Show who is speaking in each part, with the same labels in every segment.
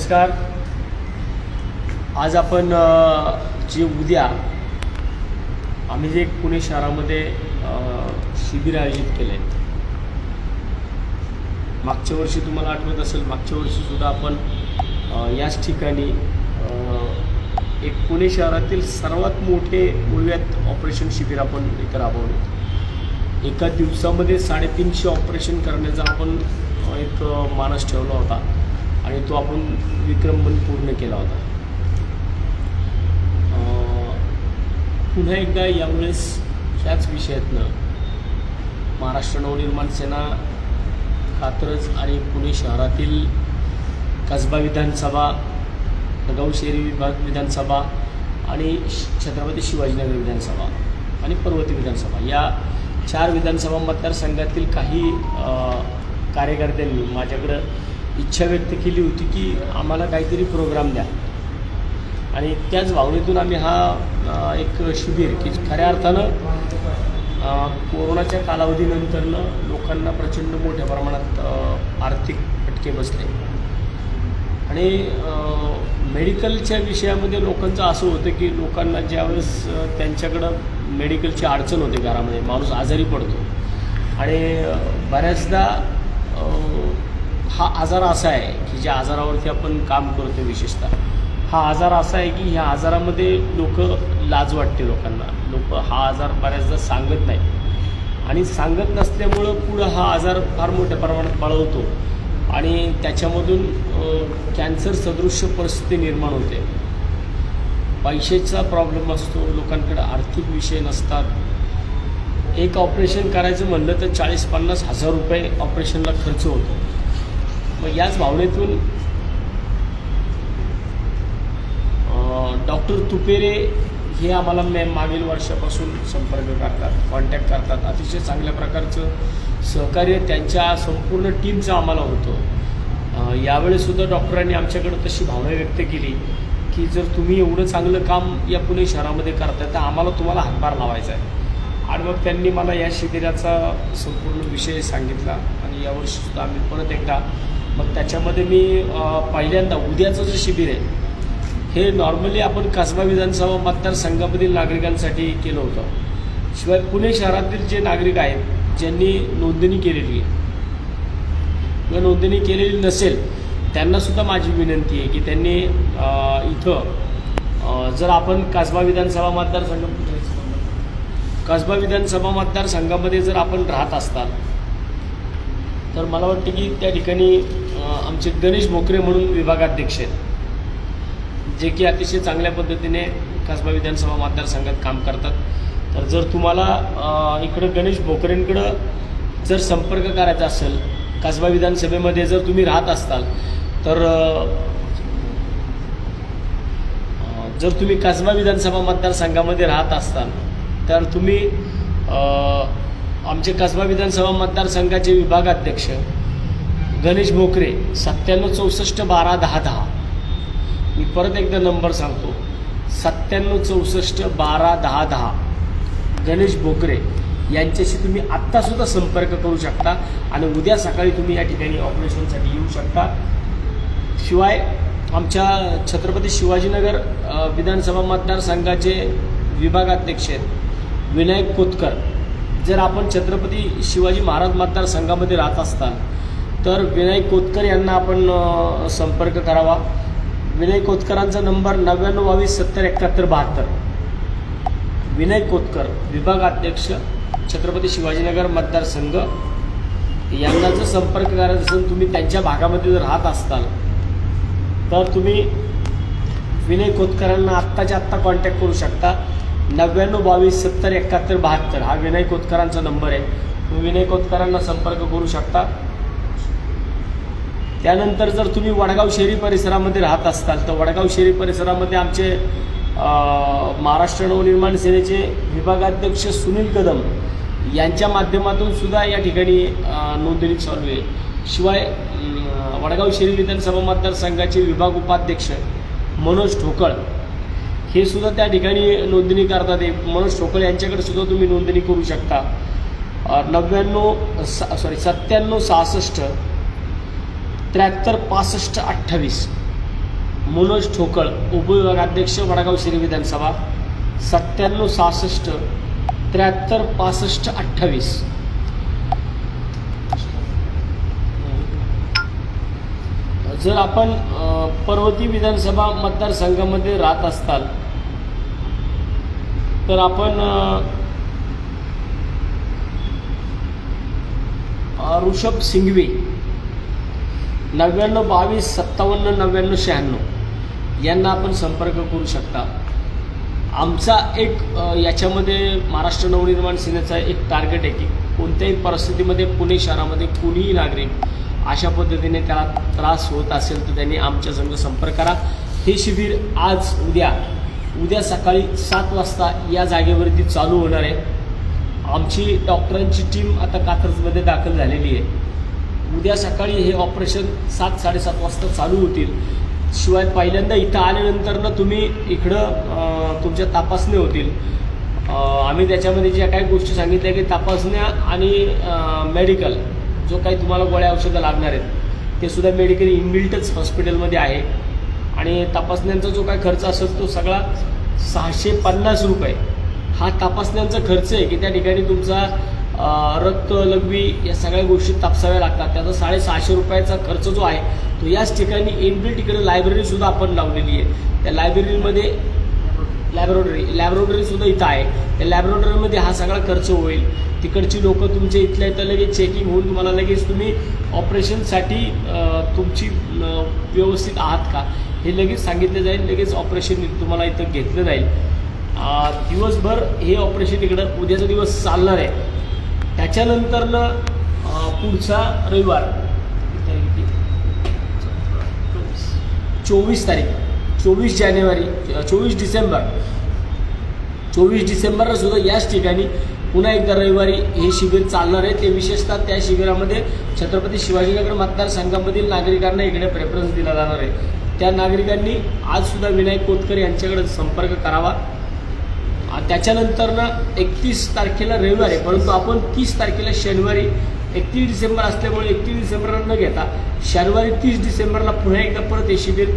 Speaker 1: नमस्कार. आज आपण जे उद्या आम्ही जे पुणे शहरामध्ये शिबिर आयोजित केलं आहे मागच्या वर्षी तुम्हाला आठवत असेल मागच्या वर्षीसुद्धा आपण याच ठिकाणी एक पुणे शहरातील सर्वात मोठे मूळव्यात ऑपरेशन शिबिर आपण इथं राबवलं एका दिवसामध्ये साडेतीनशे ऑपरेशन करण्याचा आपण एक मानस ठेवला होता. आणि तो आपण विक्रम पण पूर्ण केला होता. पुन्हा एकदा यावेळेस ह्याच विषयातनं महाराष्ट्र नवनिर्माण सेना कात्रज आणि पुणे शहरातील कसबा विधानसभा नगाव शहरी विभाग विधानसभा आणि श- छत्रपती शिवाजीनगर विधानसभा आणि पर्वती विधानसभा या चार विधानसभा मतदारसंघातील काही कार्यकर्त्यांनी माझ्याकडं इच्छा व्यक्त केली होती की आम्हाला काहीतरी प्रोग्राम द्या. आणि त्याच भावनेतून आम्ही हा एक शिबिर की खऱ्या अर्थानं कोरोनाच्या कालावधीनंतरनं लोकांना प्रचंड मोठ्या प्रमाणात आर्थिक फटके बसले. आणि मेडिकलच्या विषयामध्ये लोकांचं असं होतं की लोकांना ज्यावेळेस त्यांच्याकडं मेडिकलची अडचण होते घरामध्ये माणूस आजारी पडतो. आणि बऱ्याचदा हा आजार असा आहे की ज्या आजारावरती आपण काम करतो विशेषतः. हा आजार असा आहे की ह्या आजारामध्ये लोक लाज वाटते लोकांना. लोक हा आजार बऱ्याचदा सांगत नाही आणि सांगत नसल्यामुळं पुढं हा आजार फार मोठ्या प्रमाणात बळवतो. आणि त्याच्यामधून कॅन्सर सदृश्य परिस्थिती निर्माण होते. पैशाचा प्रॉब्लेम असतो लोकांकडे आर्थिक विषय नसतात. एक ऑपरेशन करायचं म्हणलं तर चाळीस पन्नास हजार रुपये ऑपरेशनला खर्च होतो. मग याच भावनेतून डॉक्टर तुपेरे हे आम्हाला मे मागील वर्षापासून संपर्क करतात कॉन्टॅक्ट करतात. अतिशय चांगल्या प्रकारचं सहकार्य त्यांच्या संपूर्ण टीमचं आम्हाला होतं. यावेळीसुद्धा यावेळेसुद्धा डॉक्टरांनी आमच्याकडं तशी भावना व्यक्त केली की जर तुम्ही एवढं चांगलं काम या पुणे शहरामध्ये करताय तर आम्हाला तुम्हाला हातभार लावायचा आहे. आणि मग त्यांनी मला या शिबिराचा संपूर्ण विषय सांगितला आणि यावर्षीसुद्धा आम्ही परत एकदा मग त्याच्यामध्ये मी पहिल्यांदा उद्याचं जे शिबिर आहे हे नॉर्मली आपण कसबा विधानसभा मतदारसंघामधील नागरिकांसाठी केलं होतं. शिवाय पुणे शहरातील जे नागरिक आहेत ज्यांनी नोंदणी केलेली आहे किंवा नोंदणी केलेली नसेल त्यांनासुद्धा माझी विनंती आहे की त्यांनी इथं जर आपण कसबा विधानसभा मतदारसंघ कसबा विधानसभा मतदारसंघामध्ये जर आपण राहत असताल तर मला वाटतं की त्या ठिकाणी आमचे गणेश भोकरे म्हणून विभागाध्यक्ष आहेत. जे की अतिशय चांगल्या पद्धतीने कसबा विधानसभा मतदारसंघात काम करतात. तर जर तुम्हाला इकडं गणेश भोकरेंकडं जर संपर्क करायचा असेल कसबा विधानसभेमध्ये जर तुम्ही राहत असताल तर जर तुम्ही कसबा विधानसभा मतदारसंघामध्ये राहत असाल तर तुम्ही आमचे कसबा विधानसभा मतदारसंघाचे विभागाध्यक्ष गणेश भोकरे सत्त्याण्णव चौसष्ट बारा दहा दहा. मी परत एकदा नंबर सांगतो. सत्त्याण्णव चौसष्ट बारा दहा दहा. गणेश भोकरे यांच्याशी तुम्ही आत्तासुद्धा संपर्क करू शकता आणि उद्या सकाळी तुम्ही या ठिकाणी ऑपरेशनसाठी येऊ शकता. शिवाय आमच्या छत्रपती शिवाजीनगर विधानसभा मतदारसंघाचे विभागाध्यक्ष आहेत विनायक कोतकर. जर आपण छत्रपती शिवाजी महाराज मतदारसंघामध्ये राहत असताल तर विनय कोतकर यांना आपण संपर्क करावा. विनय कोतकरांचा नंबर नव्याण्णव बावीस सत्तर एकाहत्तर बहात्तर. विनय कोतकर विभागाध्यक्ष छत्रपती शिवाजीनगर मतदारसंघ. यांना जर संपर्क करायचा असेल तुम्ही त्यांच्या भागामध्ये जर राहत असताल तर तुम्ही विनय कोतकरांना आत्ताच्या आत्ता कॉन्टॅक्ट करू शकता. नव्याण्णव बावीस सत्तर एकाहत्तर बहात्तर हा विनय कोतकरांचा नंबर आहे. तुम्ही विनय कोतकरांना संपर्क करू शकता. त्यानंतर जर तुम्ही वडगाव शहरी परिसरामध्ये राहत असताल तर वडगाव शहरी परिसरामध्ये आमचे महाराष्ट्र नवनिर्माण सेनेचे विभागाध्यक्ष सुनील कदम यांच्या माध्यमातून सुद्धा या ठिकाणी नोंदणी चालू आहे. शिवाय वडगाव शहरी विधानसभा मतदारसंघाचे विभाग उपाध्यक्ष मनोज ठोकळ हे सुद्धा त्या ठिकाणी नोंदणी करतात. मनोज ठोकळ यांच्याकडे सुद्धा तुम्ही नोंदणी करू शकता. नव्याण्णव सा सॉरी सत्त्याण्णव सहासष्ट त्र्याहत्तर पासष्ट अठ्ठावीस. मनोज ठोकळ उपविभागाध्यक्ष वडगाव श्री विधानसभा. सत्त्याण्णव सहासष्ट त्र्याहत्तर पासष्ट अठ्ठावीस. जर आपण पर्वती विधानसभा मतदारसंघामध्ये राहत असताल तर आपण ऋषभ सिंघवी नव्याण्णव बावीस सत्तावन्न नव्याण्णव शहाण्णव. यांना आपण संपर्क करू शकता. आमचा एक याच्यामध्ये महाराष्ट्र नवनिर्माण सेनेचा एक टार्गेट आहे की कोणत्याही परिस्थितीमध्ये पुणे शहरामध्ये कुणीही नागरिक अशा पद्धतीने त्याला त्रास होत असेल तर त्यांनी आमच्या संघ संपर्क करा. हे शिबिर आज उद्या उद्या सकाळी सात वाजता या जागेवरती चालू होणार आहे. आमची डॉक्टरांची टीम आता कात्रजमध्ये दाखल झालेली आहे. उद्या सकाळी हे ऑपरेशन सात साडेसात वाजता चालू होतील. शिवाय पहिल्यांदा इथं आल्यानंतर ना तुम्ही इकडं तुमच्या तपासण्या होतील. आम्ही त्याच्यामध्ये ज्या काही गोष्टी सांगितल्या की तपासण्या आणि मेडिकल जो काही तुम्हाला गोळ्या औषधं लागणार आहेत ते सुद्धा मेडिकल इनबिल्टच हॉस्पिटलमध्ये आहे. आणि तपासण्यांचा जो काय खर्च असेल तो सगळा सहाशे पन्नास रुपये. हा तपासण्यांचा खर्च आहे की त्या ठिकाणी तुमचा रक्त लघवी या सगळ्या गोष्टी तापसाव्या लागतात. त्याचा साडेसहाशे रुपयाचा खर्च जो आहे तो याच ठिकाणी इनबिल्ट इकडे लायब्ररीसुद्धा आपण लावलेली आहे. त्या लायब्ररीमध्ये लॅबोरेटरी लॅबोरेटरीसुद्धा इथं आहे. त्या लॅबोरेटरीमध्ये हा सगळा खर्च होईल. तिकडची लोकं तुमच्या इथल्या इथं लगेच चेकिंग होऊन तुम्हाला लगेच तुम्ही ऑपरेशनसाठी तुमची व्यवस्थित आहात का? हे लगेच सांगितलं जाईल लगेच ऑपरेशन तुम्हाला इथं घेतलं जाईल. दिवसभर हे ऑपरेशन इकडं उद्याचा दिवस चालणार आहे. त्याच्यानंतरनं पुढचा रविवार. चोवीस तारीख. चोवीस जानेवारी चोवीस डिसेंबर. चोवीस डिसेंबरला सुद्धा याच ठिकाणी पुन्हा एकदा रविवारी हे शिबिर चालणार आहे. ते विशेषतः त्या शिबिरामध्ये छत्रपती शिवाजीनगर मतदारसंघामधील नागरिकांना इकडे प्रेफरन्स दिला जाणार आहे. त्या नागरिकांनी आजसुद्धा विनायक कोतकर यांच्याकडे संपर्क करावा. त्याच्यानंतर त्याच्यानंतरनं एकतीस तारखेला रविवार आहे परंतु आपण तीस तारखेला शनिवारी एकतीस डिसेंबर असल्यामुळे एकतीस डिसेंबरला न घेता शनिवारी तीस डिसेंबरला पुन्हा एकदा परत हे शिबिर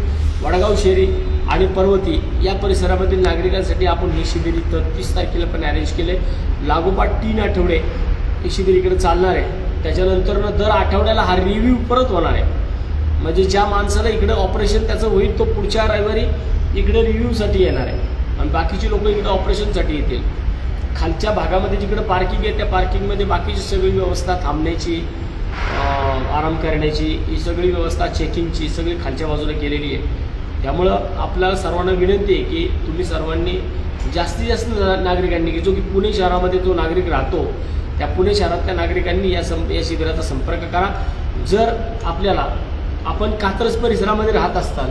Speaker 1: वडगाव शेरी आणि पर्वती या परिसरामधील नागरिकांसाठी आपण हे शिबिर इथं तीस तारखेला पण अरेंज केले लागोपाठ तीन आठवडे हे शिबिर इकडे चालणार आहे. त्याच्यानंतरनं दर आठवड्याला हा रिव्ह्यू परत होणार आहे. म्हणजे ज्या माणसाला इकडं ऑपरेशन त्याचं होईल तो पुढच्या रविवारी इकडे रिव्ह्यूसाठी येणार आहे. आणि बाकीचे लोक इकडं ऑपरेशनसाठी येतील. खालच्या भागामध्ये जिकडं पार्किंग आहे त्या पार्किंगमध्ये बाकीची सगळी व्यवस्था थांबण्याची आराम करण्याची ही सगळी व्यवस्था चेकिंगची सगळी खालच्या बाजूला केलेली आहे. त्यामुळं आपल्याला सर्वांना विनंती आहे की तुम्ही सर्वांनी जास्तीत जास्त नागरिकांनी की जो की पुणे शहरामध्ये जो नागरिक राहतो त्या पुणे शहरातल्या नागरिकांनी या सं या शिबिराचा संपर्क करा. जर आपल्याला आपण कात्रज परिसरामध्ये राहत असताल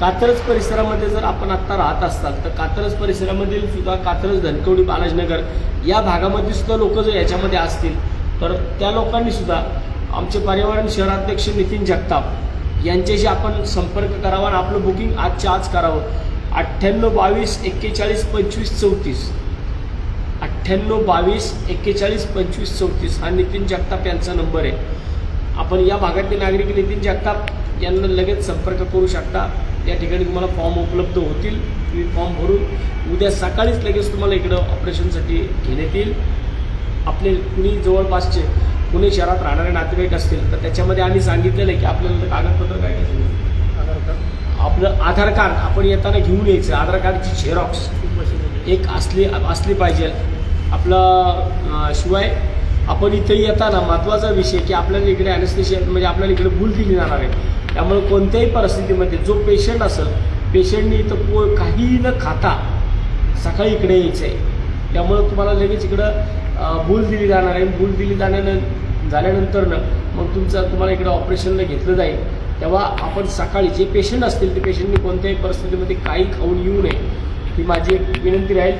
Speaker 1: कात्रज परिसरामध्ये जर आपण आत्ता राहत असाल तर कात्रज परिसरामधील सुद्धा कात्रज धनकवडी बालाजनगर या भागामध्ये सुद्धा लोक जर याच्यामध्ये असतील तर त्या लोकांनी सुद्धा आमचे पर्यावरण शहराध्यक्ष नितीन जगताप यांच्याशी आपण संपर्क करावा आणि आपलं बुकिंग आजच्या आज करावं. अठ्ठ्याण्णव बावीस एक्केचाळीस पंचवीस चौतीस. अठ्ठ्याण्णव बावीस एक्केचाळीस पंचवीस चौतीस हा नितीन जगताप यांचा नंबर आहे. आपण या भागातले नागरिक नितीन जगताप यांना लगेच संपर्क करू शकता. या ठिकाणी तुम्हाला फॉर्म उपलब्ध होतील. तुम्ही फॉर्म भरून उद्या सकाळीच लगेच तुम्हाला इकडं ऑपरेशनसाठी घेण्यात येईल. आपले कुणी जवळपासचे पुणे शहरात राहणारे नातेवाईक असतील तर त्याच्यामध्ये आम्ही सांगितलेलं आहे की आपल्याला तर कागदपत्र काय घ्यायचं आपलं आधार कार्ड आपण येताना घेऊन यायचं. आधार कार्डची झेरॉक्स एक असली असली पाहिजे. आपलं शिवाय आपण इथे येताना महत्त्वाचा विषय की आपल्याला इकडे अॅनेस्थेशिया म्हणजे आपल्याला इकडे भूल दिली जाणार आहे. त्यामुळे कोणत्याही परिस्थितीमध्ये जो पेशंट असेल पेशंटनी इथं पो काही न खाता सकाळी इकडे यायचं आहे त्यामुळं तुम्हाला लगेच इकडं भूल दिली जाणार आहे. भूल दिली जाण्यानं झाल्यानंतरनं मग तुमचं तुम्हाला इकडं ऑपरेशनला घेतलं जाईल. तेव्हा आपण सकाळी जे पेशंट असतील ते पेशंटनी कोणत्याही परिस्थितीमध्ये काही खाऊन येऊ नये. ही माझी एक विनंती राहील.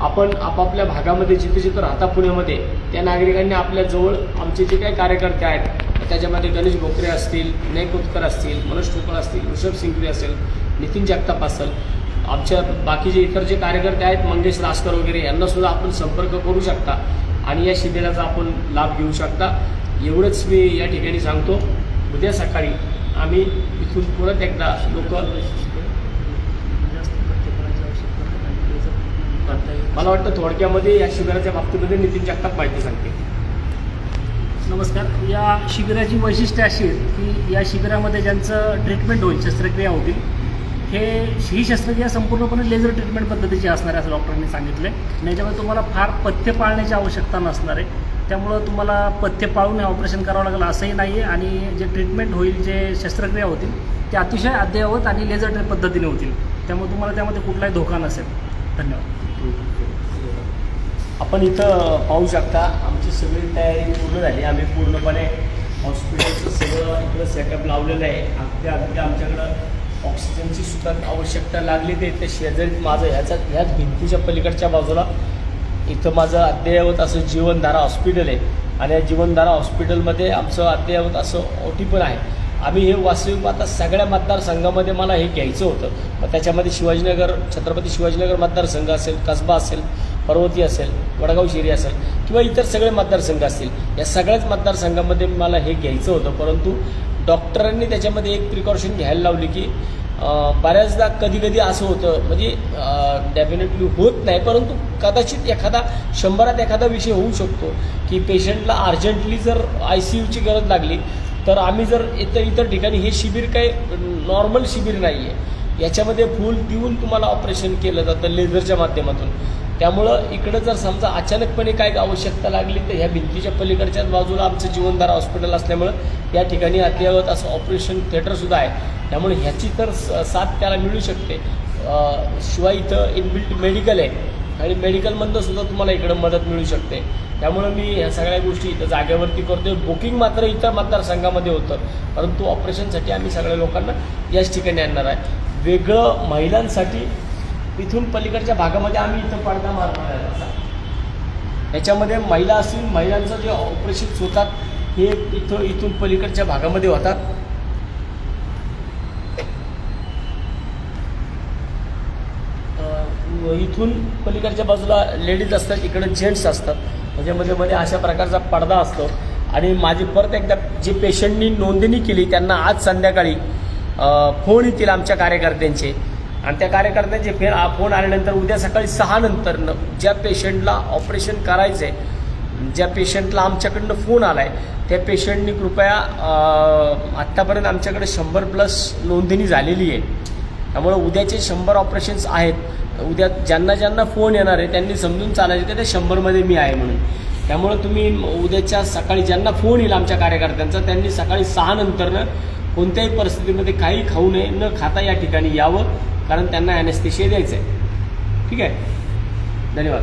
Speaker 1: आपण आपापल्या भागामध्ये जिथे जिथं राहता पुण्यामध्ये त्या नागरिकांनी आपल्या जवळ आमचे जे काही कार्यकर्ते आहेत त्याच्यामध्ये गणेश भोकरे असतील विनय कोतकर असतील मनोज ठोकर असतील ऋषभ सिंगरे असेल नितीन जगताप असेल आमच्या बाकीचे इतर जे कार्यकर्ते आहेत मंगेश रासकर वगैरे यांना सुद्धा आपण संपर्क करू शकता आणि या शिबिराचा आपण लाभ घेऊ शकता. एवढंच मी या ठिकाणी सांगतो. उद्या सकाळी आम्ही इथून परत एकदा लोक मला वाटतं थोडक्यामध्ये या शिबिराच्या बाबतीमध्ये नितीन जगताप माहिती सांगते
Speaker 2: नमस्कार. या शिबिराची वैशिष्ट्य अशी आहेत की या शिबिरामध्ये ज्यांचं ट्रीटमेंट होईल शस्त्रक्रिया होतील हे ही शस्त्रक्रिया संपूर्णपणे लेझर ट्रीटमेंट पद्धतीची असणार आहे असं डॉक्टरांनी सांगितलं आहे आणि याच्यामध्ये तुम्हाला फार पथ्य पाळण्याची आवश्यकता नसणार आहे. त्यामुळं तुम्हाला पथ्य पाळून हे ऑपरेशन करावं लागेल असंही नाही आहे आणि जे ट्रीटमेंट होईल जे शस्त्रक्रिया होतील ते अतिशय अद्ययावत आणि लेझर पद्धतीने होतील. त्यामुळे तुम्हाला त्यामध्ये कुठलाही धोका नसेल. धन्यवाद.
Speaker 1: आपण इथं पाहू शकता आमची सगळी तयारी पूर्ण झाली. आम्ही पूर्णपणे हॉस्पिटलचं सगळं इकडं सेटअप लावलेलं आहे. अगदी अगदी आमच्याकडं ऑक्सिजनची सुद्धा आवश्यकता लागली ते इथे शेजारी माझं ह्याचा ह्याच भिंतीच्या पलीकडच्या बाजूला इथं माझं अद्ययावत असं जीवनधारा हॉस्पिटल आहे. आणि या जीवनधारा हॉस्पिटलमध्ये आमचं अद्ययावत असं ओटी पण आहे. आम्ही हे वास्तविक आता सगळ्या मतदारसंघामध्ये मला हे घ्यायचं होतं. मग त्याच्यामध्ये शिवाजीनगर छत्रपती शिवाजीनगर मतदारसंघ असेल कसबा असेल पर्वती असेल वडगाव शिरी असेल किंवा इतर सगळे मतदारसंघ असतील या सगळ्याच मतदारसंघामध्ये मला हे घ्यायचं होतं. परंतु डॉक्टरांनी त्याच्यामध्ये एक प्रिकॉशन घ्यायला लावली की बऱ्याचदा कधी कधी असं होतं म्हणजे डेफिनेटली होत नाही परंतु कदाचित एखादा शंभरात एखादा विषय होऊ शकतो की पेशंटला अर्जंटली जर आय सी यूची गरज लागली तर आम्ही जर इतर इतर ठिकाणी हे शिबिर काही नॉर्मल शिबिर नाही आहे याच्यामध्ये फुल देऊन तुम्हाला ऑपरेशन केलं जातं लेझरच्या माध्यमातून. त्यामुळं इकडं जर समजा अचानकपणे काय आवश्यकता लागली तर ह्या भिंतीच्या पलीकडच्याच बाजूला आमचं जीवनधारा हॉस्पिटल असल्यामुळं या ठिकाणी अद्ययावत असं ऑपरेशन थिएटरसुद्धा आहे. त्यामुळे ह्याची तर स- साथ त्याला मिळू शकते. शिवाय इथं इनबिल्ट मेडिकल आहे. आणि मेडिकलमधनं सुद्धा तुम्हाला इकडं मदत मिळू शकते. त्यामुळं मी ह्या सगळ्या गोष्टी इथं जागेवरती करतोय. बुकिंग मात्र इतर मतदारसंघामध्ये होतं. परंतु ऑपरेशनसाठी आम्ही सगळ्या लोकांना याच ठिकाणी आणणार आहे. वेगळं महिलांसाठी इथून पलीकडच्या भागामध्ये आम्ही इथं पडदा मारणार आहे. असा याच्यामध्ये महिला असतील महिलांचं जे ऑपरेशन्स होतात हे इथं इथून पलीकडच्या भागामध्ये होतात. इथून पलीकडच्या बाजूला लेडीज असतात इकडे जेंट्स असतात. म्हणजे त्याच्यामध्ये मध्ये अशा प्रकारचा पडदा असतो. आणि माझी परत एकदा जे पेशंटनी नोंदणी केली त्यांना आज संध्याकाळी फोन येतील आमच्या कार्यकर्त्यांचे. आणि त्या कार्यकर्त्यांचे फेर फोन आल्यानंतर उद्या सकाळी सहा नंतर ज्या पेशंटला ऑपरेशन करायचं आहे ज्या पेशंटला आमच्याकडनं फोन आला आहे त्या पेशंटनी कृपया आत्तापर्यंत आमच्याकडे शंभर प्लस नोंदणी झालेली आहे. त्यामुळे उद्याचे शंभर ऑपरेशन्स आहेत. उद्या ज्यांना ज्यांना फोन येणार आहे त्यांनी समजून चालायचे ते ते शंभरमध्ये मी आहे म्हणून. त्यामुळं तुम्ही उद्याच्या सकाळी ज्यांना फोन येईल आमच्या कार्यकर्त्यांचा त्यांनी सकाळी सहा नंतरनं कोणत्याही परिस्थितीमध्ये काही खाऊ नये न खाता या ठिकाणी यावं कारण त्यांना ॲनेस्थेशिया द्यायचं आहे ठीक आहे? धन्यवाद.